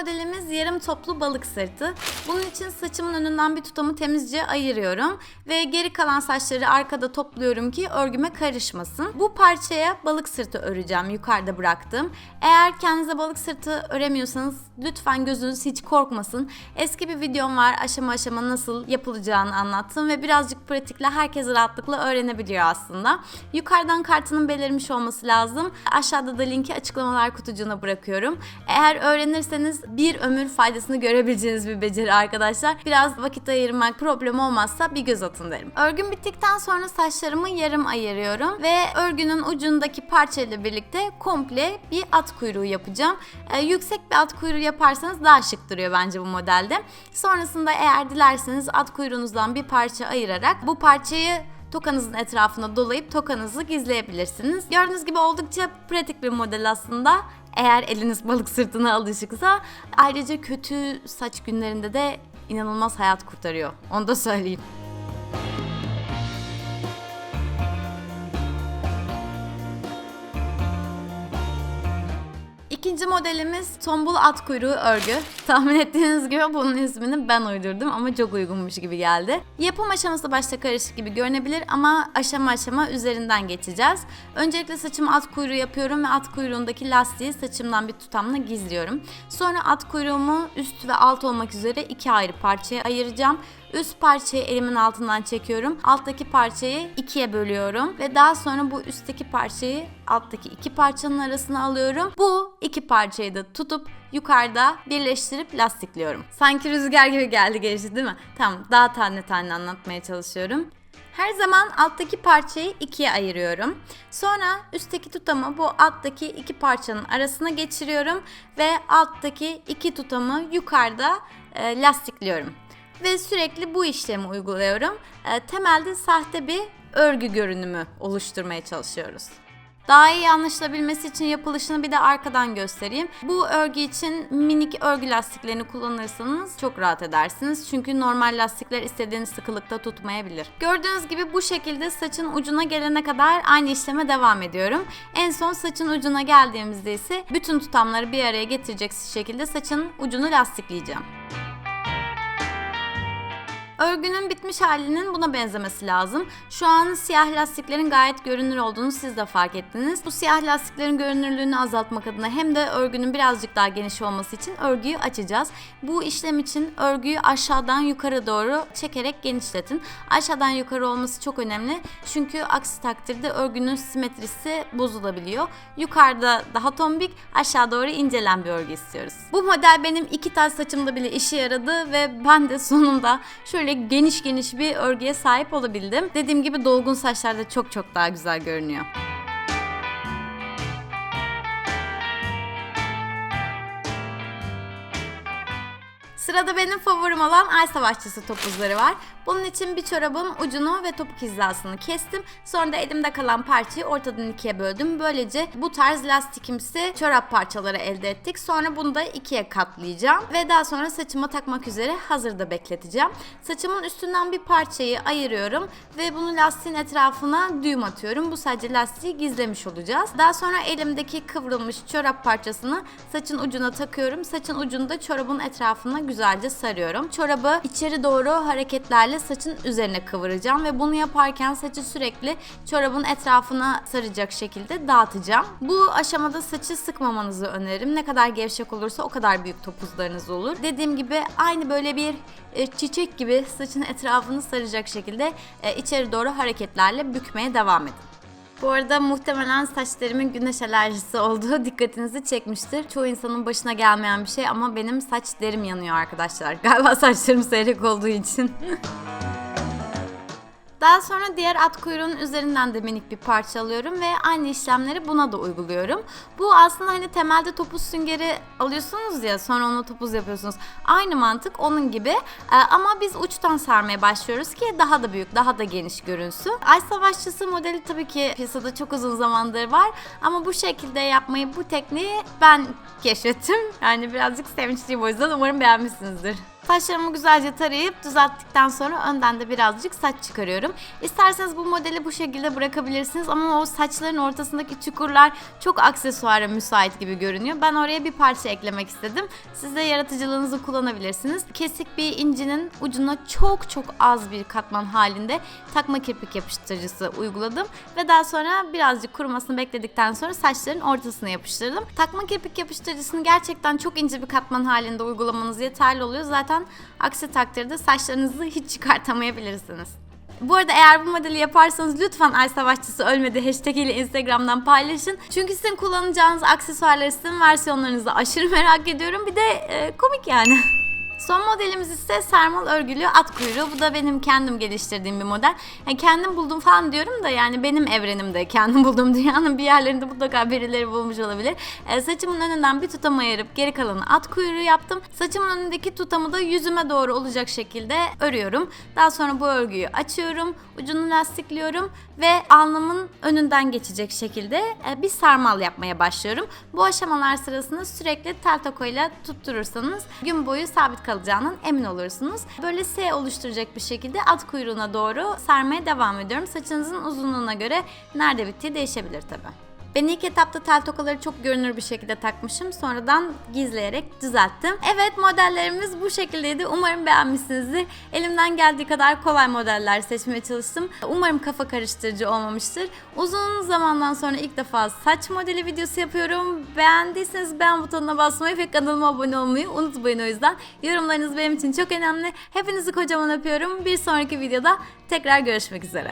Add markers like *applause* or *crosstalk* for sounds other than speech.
modelimiz yarım toplu balık sırtı. Bunun için saçımın önünden bir tutamı temizce ayırıyorum ve geri kalan saçları arkada topluyorum ki örgüme karışmasın. Bu parçaya balık sırtı öreceğim yukarıda bıraktım. Eğer kendinize balık sırtı öremiyorsanız lütfen gözünüz hiç korkmasın. Eski bir videom var aşama aşama nasıl yapılacağını anlattım ve birazcık pratikle herkes rahatlıkla öğrenebiliyor aslında. Yukarıdan kartının belirmiş olması lazım. Aşağıda da linki açıklamalar kutucuğuna bırakıyorum. Eğer öğrenirseniz bir ömür faydasını görebileceğiniz bir beceri arkadaşlar. Biraz vakit ayırmak problem olmazsa bir göz atın derim. Örgüm bittikten sonra saçlarımı yarım ayırıyorum ve örgünün ucundaki parçayla birlikte komple bir at kuyruğu yapacağım. Ee, yüksek bir at kuyruğu yaparsanız daha şık duruyor bence bu modelde. Sonrasında eğer dilerseniz at kuyruğunuzdan bir parça ayırarak bu parçayı tokanızın etrafına dolayıp tokanızı gizleyebilirsiniz. Gördüğünüz gibi oldukça pratik bir model aslında. Eğer eliniz balık sırtına alışıksa ayrıca kötü saç günlerinde de inanılmaz hayat kurtarıyor. Onu da söyleyeyim. İkinci modelimiz tombul at kuyruğu örgü. *laughs* Tahmin ettiğiniz gibi bunun ismini ben uydurdum ama çok uygunmuş gibi geldi. Yapım aşaması başta karışık gibi görünebilir ama aşama aşama üzerinden geçeceğiz. Öncelikle saçımı at kuyruğu yapıyorum ve at kuyruğundaki lastiği saçımdan bir tutamla gizliyorum. Sonra at kuyruğumu üst ve alt olmak üzere iki ayrı parçaya ayıracağım. Üst parçayı elimin altından çekiyorum. Alttaki parçayı ikiye bölüyorum ve daha sonra bu üstteki parçayı alttaki iki parçanın arasına alıyorum. Bu iki parçayı da tutup yukarıda birleştirip lastikliyorum. Sanki rüzgar gibi geldi geçti değil mi? Tamam daha tane tane anlatmaya çalışıyorum. Her zaman alttaki parçayı ikiye ayırıyorum. Sonra üstteki tutamı bu alttaki iki parçanın arasına geçiriyorum ve alttaki iki tutamı yukarıda e, lastikliyorum ve sürekli bu işlemi uyguluyorum. E, temelde sahte bir örgü görünümü oluşturmaya çalışıyoruz. Daha iyi anlaşılabilmesi için yapılışını bir de arkadan göstereyim. Bu örgü için minik örgü lastiklerini kullanırsanız çok rahat edersiniz. Çünkü normal lastikler istediğiniz sıkılıkta tutmayabilir. Gördüğünüz gibi bu şekilde saçın ucuna gelene kadar aynı işleme devam ediyorum. En son saçın ucuna geldiğimizde ise bütün tutamları bir araya getirecek şekilde saçın ucunu lastikleyeceğim. Örgünün bitmiş halinin buna benzemesi lazım. Şu an siyah lastiklerin gayet görünür olduğunu siz de fark ettiniz. Bu siyah lastiklerin görünürlüğünü azaltmak adına hem de örgünün birazcık daha geniş olması için örgüyü açacağız. Bu işlem için örgüyü aşağıdan yukarı doğru çekerek genişletin. Aşağıdan yukarı olması çok önemli. Çünkü aksi takdirde örgünün simetrisi bozulabiliyor. Yukarıda daha tombik, aşağı doğru incelen bir örgü istiyoruz. Bu model benim iki tel saçımda bile işe yaradı ve ben de sonunda şöyle geniş geniş bir örgüye sahip olabildim. Dediğim gibi dolgun saçlarda çok çok daha güzel görünüyor. Sırada benim favorim olan Ay Savaşçısı topuzları var. Bunun için bir çorabın ucunu ve topuk hizasını kestim. Sonra da elimde kalan parçayı ortadan ikiye böldüm. Böylece bu tarz lastikimsi çorap parçaları elde ettik. Sonra bunu da ikiye katlayacağım. Ve daha sonra saçıma takmak üzere hazırda bekleteceğim. Saçımın üstünden bir parçayı ayırıyorum. Ve bunu lastiğin etrafına düğüm atıyorum. Bu sadece lastiği gizlemiş olacağız. Daha sonra elimdeki kıvrılmış çorap parçasını saçın ucuna takıyorum. Saçın ucunu da çorabın etrafına güzelce sarıyorum. Çorabı içeri doğru hareketlerle saçın üzerine kıvıracağım ve bunu yaparken saçı sürekli çorabın etrafına saracak şekilde dağıtacağım. Bu aşamada saçı sıkmamanızı öneririm. Ne kadar gevşek olursa o kadar büyük topuzlarınız olur. Dediğim gibi aynı böyle bir e, çiçek gibi saçın etrafını saracak şekilde e, içeri doğru hareketlerle bükmeye devam edin. Bu arada muhtemelen saçlarımın güneş alerjisi olduğu *laughs* dikkatinizi çekmiştir. Çoğu insanın başına gelmeyen bir şey ama benim saç derim yanıyor arkadaşlar. *laughs* Galiba saçlarım seyrek olduğu için. *laughs* Daha sonra diğer at kuyruğunun üzerinden de minik bir parça alıyorum ve aynı işlemleri buna da uyguluyorum. Bu aslında hani temelde topuz süngeri alıyorsunuz ya sonra onu topuz yapıyorsunuz. Aynı mantık onun gibi Ee, ama biz uçtan sarmaya başlıyoruz ki daha da büyük, daha da geniş görünsün. Ay Savaşçısı modeli tabii ki piyasada çok uzun zamandır var ama bu şekilde yapmayı, bu tekniği ben keşfettim. Yani birazcık sevinçliyim o yüzden umarım beğenmişsinizdir. Saçlarımı güzelce tarayıp düzelttikten sonra önden de birazcık saç çıkarıyorum. İsterseniz bu modeli bu şekilde bırakabilirsiniz ama o saçların ortasındaki çukurlar çok aksesuara müsait gibi görünüyor. Ben oraya bir parça eklemek istedim. Siz de yaratıcılığınızı kullanabilirsiniz. Kesik bir incinin ucuna çok çok az bir katman halinde takma kirpik yapıştırıcısı uyguladım ve daha sonra birazcık kurumasını bekledikten sonra saçların ortasına yapıştırdım. Takma kirpik yapıştırıcısını gerçekten çok ince bir katman halinde uygulamanız yeterli oluyor. Zaten aksi takdirde saçlarınızı hiç çıkartamayabilirsiniz. Bu arada eğer bu modeli yaparsanız lütfen Ay Savaşçısı ölmedi hashtag ile Instagram'dan paylaşın. Çünkü sizin kullanacağınız aksesuarları sizin versiyonlarınızı aşırı merak ediyorum. Bir de e, komik yani. *laughs* Son modelimiz ise sarmal örgülü at kuyruğu. Bu da benim kendim geliştirdiğim bir model. Yani kendim buldum falan diyorum da yani benim evrenimde kendim *laughs* bulduğum dünyanın bir yerlerinde mutlaka birileri bulmuş olabilir. E, saçımın önünden bir tutam ayırıp geri kalanı at kuyruğu yaptım. Saçımın önündeki tutamı da yüzüme doğru olacak şekilde örüyorum. Daha sonra bu örgüyü açıyorum. Ucunu lastikliyorum ve alnımın önünden geçecek şekilde e, bir sarmal yapmaya başlıyorum. Bu aşamalar sırasında sürekli tel tokoyla tutturursanız gün boyu sabit kalacağının emin olursunuz. Böyle S oluşturacak bir şekilde at kuyruğuna doğru sarmaya devam ediyorum. Saçınızın uzunluğuna göre nerede bittiği değişebilir tabii. Ben ilk etapta tel tokaları çok görünür bir şekilde takmışım. Sonradan gizleyerek düzelttim. Evet modellerimiz bu şekildeydi. Umarım beğenmişsinizdir. Elimden geldiği kadar kolay modeller seçmeye çalıştım. Umarım kafa karıştırıcı olmamıştır. Uzun zamandan sonra ilk defa saç modeli videosu yapıyorum. Beğendiyseniz beğen butonuna basmayı ve kanalıma abone olmayı unutmayın o yüzden. Yorumlarınız benim için çok önemli. Hepinizi kocaman öpüyorum. Bir sonraki videoda tekrar görüşmek üzere.